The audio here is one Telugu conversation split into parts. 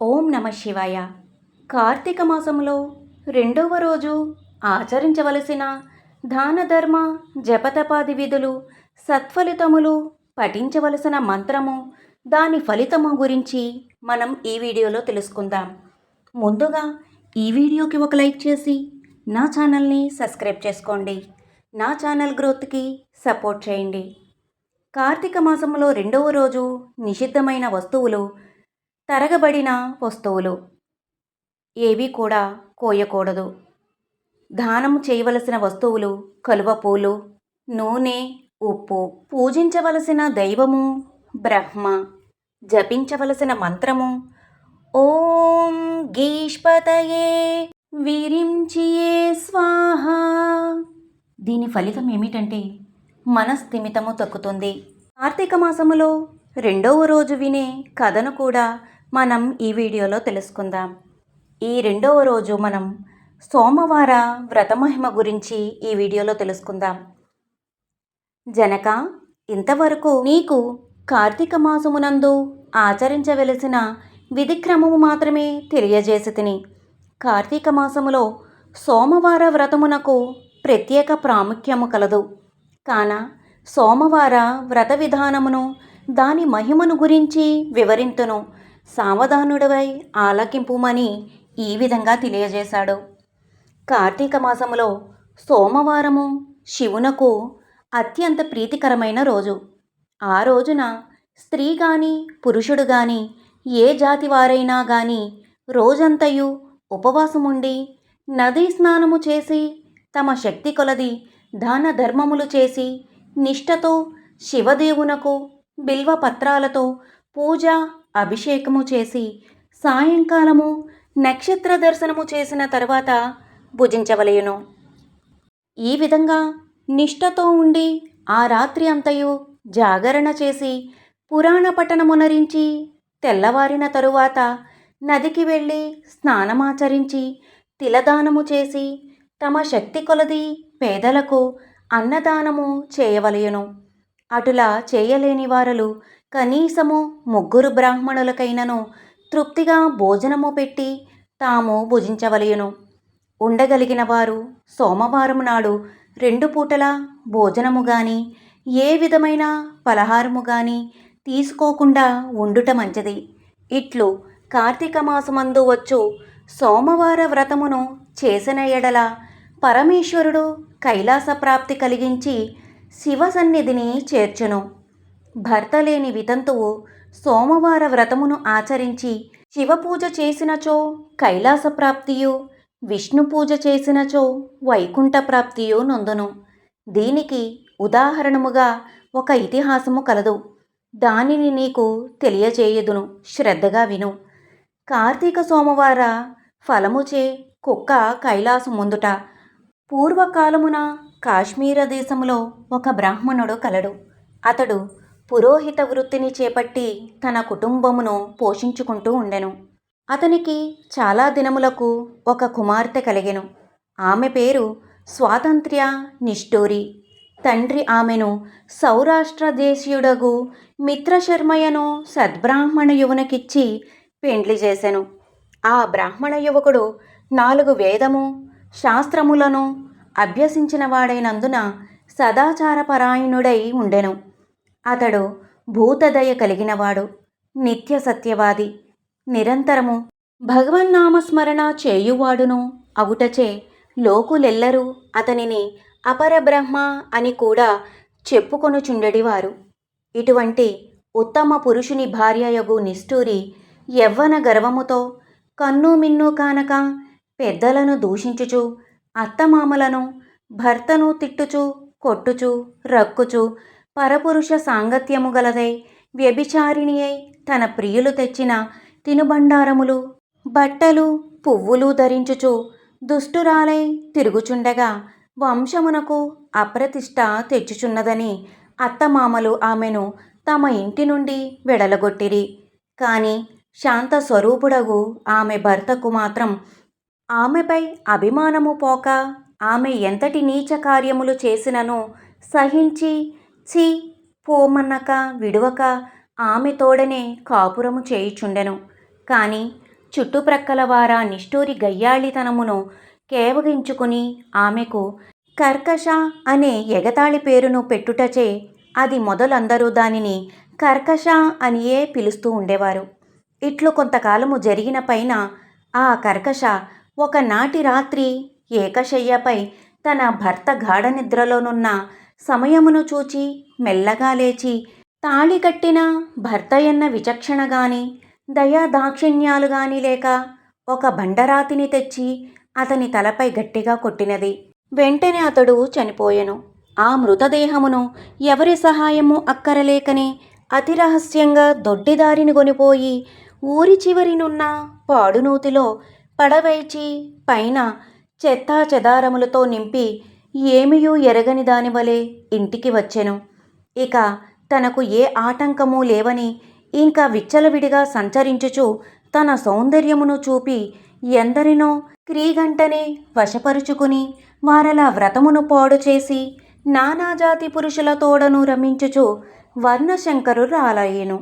ఓం నమ శివాయ. కార్తీక మాసంలో రెండవ రోజు ఆచరించవలసిన దాన ధర్మ జపతపాది విధులు సత్ఫలితములు పఠించవలసిన మంత్రము దాని ఫలితము గురించి మనం ఈ వీడియోలో తెలుసుకుందాం. ముందుగా ఈ వీడియోకి ఒక లైక్ చేసి నా ఛానల్ని సబ్స్క్రైబ్ చేసుకోండి. నా ఛానల్ గ్రోత్కి సపోర్ట్ చేయండి. కార్తీక మాసంలో రెండవ రోజు నిషిద్ధమైన వస్తువులు తరగబడిన వస్తువులు. ఏవి కూడా కోయకూడదు. దానం చేయవలసిన వస్తువులు కలువ పూలు నూనె ఉప్పు. పూజించవలసిన దైవము బ్రహ్మ. జపించవలసిన మంత్రము ఓం గీష్పతయే విరించియే స్వాహ. దీని ఫలితం ఏమిటంటే మనస్థిమితము తక్కుతుంది. కార్తీక మాసములో రెండవ రోజు వినే కథను కూడా మనం ఈ వీడియోలో తెలుసుకుందాం. ఈ రెండవ రోజు మనం సోమవార వ్రతమహిమ గురించి ఈ వీడియోలో తెలుసుకుందాం. జనక ఇంతవరకు నీకు కార్తీక మాసమునందు ఆచరించవలసిన విధిక్రమము మాత్రమే తెలియజేసి తిని కార్తీక మాసములో సోమవార వ్రతమునకు ప్రత్యేక ప్రాముఖ్యము కలదు. కాన సోమవార వ్రత విధానమును దాని మహిమను గురించి వివరింతును. సావధానుడవై ఆలకింపుమని ఈ విధంగా తెలియజేశాడు. కార్తీక మాసములో సోమవారము శివునకు అత్యంత ప్రీతికరమైన రోజు. ఆ రోజున స్త్రీ గాని పురుషుడు గాని ఏ జాతి వారైనా గాని రోజంతయు ఉపవాసముండి నదీ స్నానము చేసి తమ శక్తి కొలది దాన ధర్మములు చేసి నిష్ఠతో శివదేవునకు బిల్వ పత్రాలతో పూజ అభిషేకము చేసి సాయంకాలము నక్షత్ర దర్శనము చేసిన తర్వాత భుజించవలయును ఈ విధంగా నిష్ఠతో ఉండి ఆ రాత్రి అంతయు జాగరణ చేసి పురాణ పట్టణమునరించి తెల్లవారిన తరువాత నదికి వెళ్ళి స్నానమాచరించి తిలదానము చేసి తమ శక్తి కొలది పేదలకు అన్నదానము చేయవలయును అటులా చేయలేని వారలు కనీసము ముగ్గురు బ్రాహ్మణులకైనను తృప్తిగా భోజనము పెట్టి తాము భుజించవలయును ఉండగలిగిన వారు సోమవారం నాడు రెండు పూటల భోజనము గాని ఏ విధమైన పలహారము గాని తీసుకోకుండా ఉండుట మంచిది. ఇట్లు కార్తీక మాసమందు వచ్చు సోమవార వ్రతమును చేసిన ఎడల పరమేశ్వరుడు కైలాస ప్రాప్తి కలిగించి శివ సన్నిధిని చేర్చును. భర్త లేని వితంతువు సోమవార వ్రతమును ఆచరించి శివపూజ చేసినచో కైలాస ప్రాప్తియు విష్ణు పూజ చేసినచో వైకుంఠ ప్రాప్తియు నొందును. దీనికి ఉదాహరణముగా ఒక ఇతిహాసము కలదు. దానిని నీకు తెలియజేయుదును శ్రద్ధగా విను. కార్తీక సోమవార ఫలముచే కుక్క కైలాసముందుట పూర్వకాలమున కాశ్మీర దేశములో ఒక బ్రాహ్మణుడు కలడు. అతడు పురోహిత వృత్తిని చేపట్టి తన కుటుంబమును పోషించుకుంటూ ఉండెను. అతనికి చాలా దినములకు ఒక కుమార్తె కలిగెను. ఆమె పేరు స్వాతంత్ర్య నిష్ఠూరి. తండ్రి ఆమెను సౌరాష్ట్ర దేశీయుడగు మిత్రశర్మయ్యను సద్బ్రాహ్మణ యువనకిచ్చి పెండ్లి చేసెను. ఆ బ్రాహ్మణ యువకుడు నాలుగు వేదము శాస్త్రములను అభ్యసించిన వాడైనందున సదాచారపరాయణుడై ఉండెను. అతడు భూతదయ కలిగినవాడు నిత్య సత్యవాది నిరంతరము భగవన్నామస్మరణ చేయువాడును అగుటచే లోకులెల్లరూ అతనిని అపరబ్రహ్మ అని కూడా చెప్పుకొనుచుండెడివారు. ఇటువంటి ఉత్తమ పురుషుని భార్యయగు నిష్ఠూరి యవ్వన గర్వముతో కన్ను మిన్ను కానక పెద్దలను దూషించుచు అత్తమామలను భర్తను తిట్టుచు కొట్టుచు రక్కుచు పరపురుష సాంగత్యము గలదై వ్యభిచారిణి అయి తన ప్రియులు తెచ్చిన తినుబండారములు బట్టలు పువ్వులు ధరించుచు దుష్టురాలై తిరుగుచుండగా వంశమునకు అప్రతిష్ట తెచ్చుచున్నదని అత్తమామలు ఆమెను తమ ఇంటి నుండి వెడలగొట్టిరి. కాని శాంత స్వరూపుడగు ఆమె భర్తకు మాత్రం ఆమెపై అభిమానము పోక ఆమె ఎంతటి నీచ కార్యములు చేసినను సహించి చీ పోమన్నక విడువక ఆమె తోడనే కాపురము చేయుచుండెను. కానీ చుట్టుప్రక్కల వార నిష్ఠూరి గయ్యాళితనమును కేవగించుకుని ఆమెకు కర్కశ అనే ఎగతాళి పేరును పెట్టుటచే అది మొదలందరూ దానిని కర్కశ అనియే పిలుస్తూ ఉండేవారు. ఇట్లు కొంతకాలము జరిగిన పైన ఆ కర్కశ ఒకనాటి రాత్రి ఏకశయ్యపై తన భర్త గాఢ నిద్రలోనున్న సమయమును చూచి మెల్లగా లేచి తాళి కట్టిన భర్తయన్న విచక్షణ గాని దయా దాక్షిణ్యాలు గాని లేక ఒక బండరాతిని తెచ్చి అతని తలపై గట్టిగా కొట్టినది. వెంటనే అతడు చనిపోయెను. ఆ మృతదేహమును ఎవరి సహాయము అక్కరలేకని అతి రహస్యంగా దొడ్డిదారిని కొనిపోయి ఊరి చివరినున్న పాడునూతిలో పడవేచి పైన చెత్తా చెదారములతో నింపి ఏమియూ ఎరగని దానివలే ఇంటికి వచ్చెను. ఇక తనకు ఏ ఆటంకము లేవని ఇంకా విచ్చలవిడిగా సంచరించుచు తన సౌందర్యమును చూపి ఎందరినో క్రీగంటనే వశపరుచుకుని వారల వ్రతమును పాడు చేసి నానాజాతి పురుషుల తోడను రమించుచు వర్ణశంకరు రాలయ్యెను.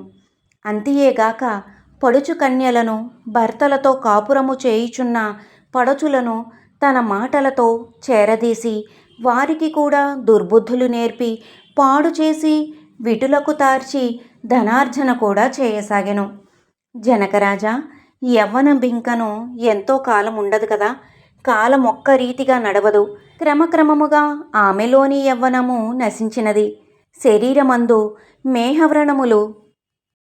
అంతియేగాక పడుచు కన్యలను భర్తలతో కాపురము చేయుచున్న పడచులను తన మాటలతో చేరదీసి వారికి కూడా దుర్బుద్ధులు నేర్పి పాడు చేసి విటులకు తార్చి ధనార్జన కూడా చేయసాగెను. జనకరాజా యవ్వన బింకను ఎంతో కాలం ఉండదు కదా కాలం ఒక్క రీతిగా నడవదు. క్రమక్రమముగా ఆమెలోని యవ్వనము నశించినది. శరీరమందు మేహవ్రణములు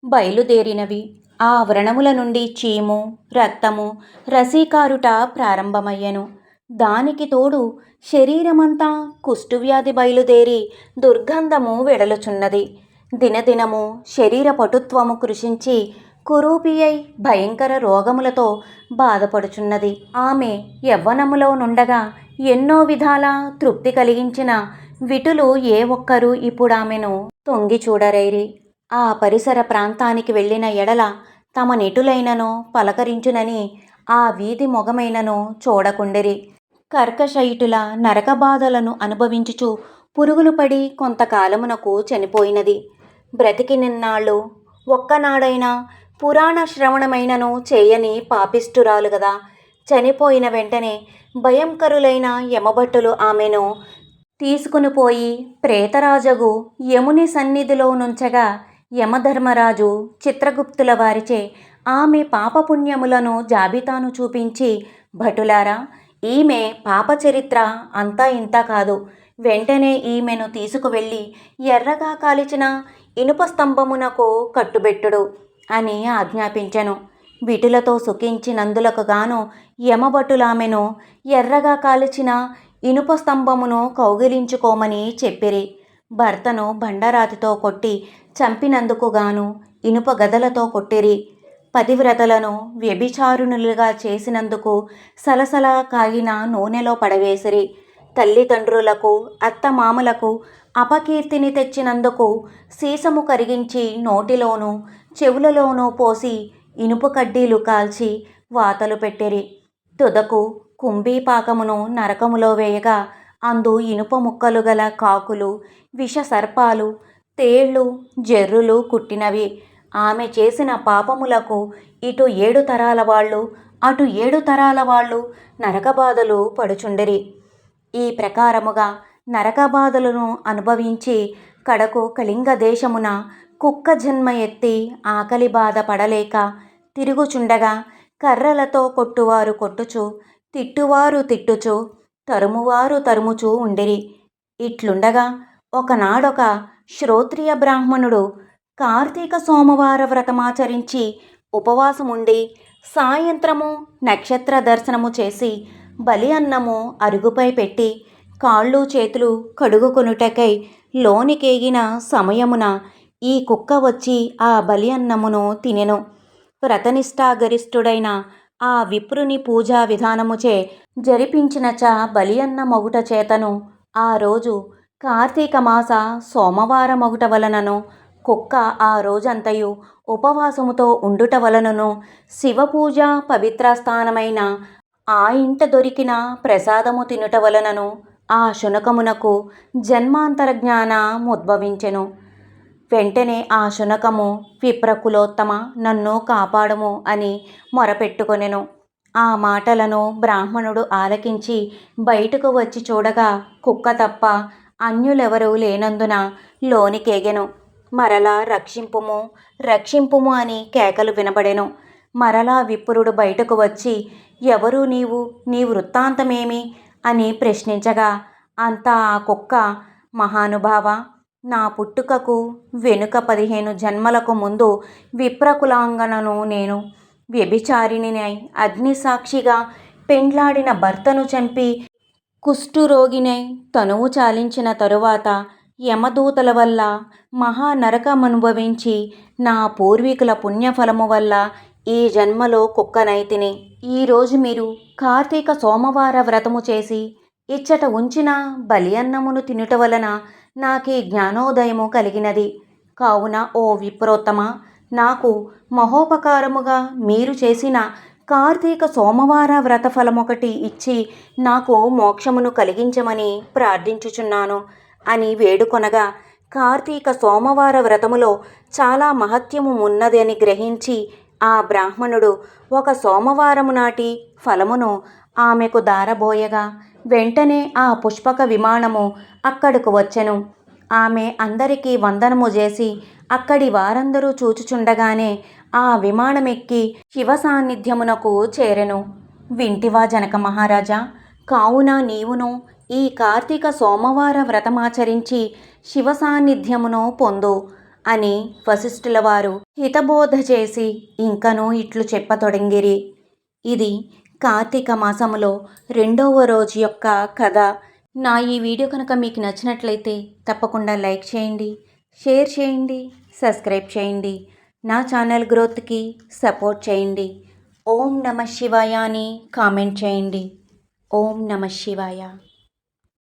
బయలుదేరినవి. ఆ వ్రణముల నుండి చీము రక్తము రసీకారుట ప్రారంభమయ్యెను. దానికి తోడు శరీరమంతా కుష్ఠువ్యాధి బయలుదేరి దుర్గంధము వెడలుచున్నది. దినదినము శరీర పటుత్వము కృషించి కురూపియై భయంకర రోగములతో బాధపడుచున్నది. ఆమె యవ్వనములో నుండగా ఎన్నో విధాల తృప్తి కలిగించిన విటులు ఏ ఒక్కరూ ఇప్పుడు ఆమెను తొంగి చూడరైరి. ఆ పరిసర ప్రాంతానికి వెళ్ళిన ఎడల తమ నిటులైనను పలకరించునని ఆ వీధి మొగమైనను చూడకుండిరి. కర్కశయుటుల నరకబాధలను అనుభవించుచు పురుగులు పడి కొంతకాలమునకు చనిపోయినది. బ్రతికి నిన్నాళ్ళు ఒక్కనాడైనా పురాణ శ్రవణమైనను చేయని పాపిష్ఠురాలు కదా చనిపోయిన వెంటనే భయంకరులైన యమభట్టులు ఆమెను తీసుకుని పోయి ప్రేతరాజగు యముని సన్నిధిలో నుంచగా యమధర్మరాజు చిత్రగుప్తుల వారిచే ఆమె పాపపుణ్యములను జాబితాను చూపించి భటులారా ఈమె పాపచరిత్ర అంతా ఇంత కాదు. వెంటనే ఈమెను తీసుకువెళ్ళి ఎర్రగా కాలిచిన ఇనుప స్తంభమునకు కట్టుబెట్టుడు అని ఆజ్ఞాపించెను. విటులతో సుఖించినందులకు గాను యమభటులామెను ఎర్రగా కాల్చిన ఇనుప స్తంభమును కౌగిలించుకోమని చెప్పిరి. భర్తను బండరాతితో కొట్టి చంపినందుకు గాను ఇనుప గదలతో కొట్టిరి. పతివ్రతలను వ్యభిచారుణులుగా చేసినందుకు సలసల కాగిన నూనెలో పడవేసిరి. తల్లిదండ్రులకు అత్తమామలకు అపకీర్తిని తెచ్చినందుకు సీసము కరిగించి నోటిలోనూ చెవులలోనూ పోసి ఇనుప కడ్డీలు కాల్చి వాతలు పెట్టిరి. తుదకు కుంభీపాకమును నరకములో వేయగా అందు ఇనుప ముక్కలు గల కాకులు విష సర్పాలు తేళ్ళు జర్రులు కుట్టినవి. ఆమె చేసిన పాపములకు ఇటు ఏడు తరాల వాళ్ళు అటు ఏడు తరాల వాళ్ళు నరకబాధలు పడుచుండిరి. ఈ ప్రకారముగా నరకబాధలను అనుభవించి కడకు కళింగ దేశమున కుక్క జన్మ ఎత్తి ఆకలి బాధ పడలేక తిరుగుచుండగా కర్రలతో కొట్టువారు కొట్టుచు తిట్టువారు తిట్టుచు తరుమువారు తరుముచూ ఉండిరి. ఇట్లుండగా ఒకనాడొక శ్రోత్రియ బ్రాహ్మణుడు కార్తీక సోమవార వ్రతమాచరించి ఉపవాసముండి సాయంత్రము నక్షత్ర దర్శనము చేసి బలి అన్నము అరుగుపై పెట్టి కాళ్ళు చేతులు కడుగుకొనుటకై లోనికేగిన సమయమున ఈ కుక్క వచ్చి ఆ బలి అన్నమును తినెను. వ్రతనిష్టాగరిష్ఠుడైన ఆ విప్రుని పూజా విధానముచే జరిపించినచ బలి అన్న మొగుట చేతను ఆ రోజు కార్తీక మాస సోమవారమొగుట వలనను కుక్క ఆ రోజంతయు ఉపవాసముతో ఉండుట వలనను శివపూజ పవిత్ర స్థానమైన ఆ ఇంట దొరికిన ప్రసాదము తినుట వలనను ఆ శునకమునకు జన్మాంతర జ్ఞానముద్భవించెను వెంటనే ఆ శునకము విప్రకులోత్తమ నన్ను కాపాడము అని మొరపెట్టుకొనెను. ఆ మాటలను బ్రాహ్మణుడు ఆలకించి బయటకు వచ్చి చూడగా కుక్క తప్ప అన్యులెవరూ లేనందున లోనికేగెను. మరలా రక్షింపుము రక్షింపుము అని కేకలు వినబడెను. మరలా విప్రుడు బయటకు వచ్చి ఎవరు నీవు? నీ వృత్తాంతమేమి? అని ప్రశ్నించగా అంతా ఆ కుక్క మహానుభావ నా పుట్టుకకు వెనుక పదిహేను జన్మలకు ముందు విప్రకులాంగనను నేను వ్యభిచారిణినై అగ్నిసాక్షిగా పెండ్లాడిన భర్తను చంపి కుష్ఠురోగినై తనువు చాలించిన తరువాత యమదూతల వల్ల మహానరకమనుభవించి నా పూర్వీకుల పుణ్యఫలము వల్ల ఈ జన్మలో కుక్కనైతిని ఈరోజు మీరు కార్తీక సోమవార వ్రతము చేసి ఇచ్చట ఉంచిన బలి అన్నమును తినుట వలన నాకీ జ్ఞానోదయము కలిగినది. కావున ఓ విప్రోత్తమ నాకు మహోపకారముగా మీరు చేసిన కార్తీక సోమవార వ్రత ఫలమొకటి ఇచ్చి నాకు మోక్షమును కలిగించమని ప్రార్థించుచున్నాను. అని వేడుకొనగా కార్తీక సోమవార వ్రతములో చాలా మహత్యము ఉన్నదని గ్రహించి ఆ బ్రాహ్మణుడు ఒక సోమవారము నాటి ఫలమును ఆమెకు దారబోయగా వెంటనే ఆ పుష్పక విమానము అక్కడకు వచ్చెను. ఆమె అందరికీ వందనము చేసి అక్కడి వారందరూ చూచుచుండగానే ఆ విమానమెక్కి శివ సాన్నిధ్యమునకు చేరెను. వింటివా జనక మహారాజా కావున నీవును ఈ కార్తీక సోమవార వ్రతమాచరించి శివ సాన్నిధ్యమును పొందు అని వశిష్ఠుల వారు హితబోధ చేసి ఇంకనూ ఇట్లు చెప్పతొడంగిరి. ఇది కార్తీక మాసములో రెండవ రోజు యొక్క కథ. నా ఈ వీడియో కనుక మీకు నచ్చినట్లయితే తప్పకుండా లైక్ చేయండి షేర్ చేయండి సబ్స్క్రైబ్ చేయండి. నా ఛానల్ గ్రోత్కి సపోర్ట్ చేయండి. ఓం నమ శివాయ అని కామెంట్ చేయండి. ఓం నమ శివాయ.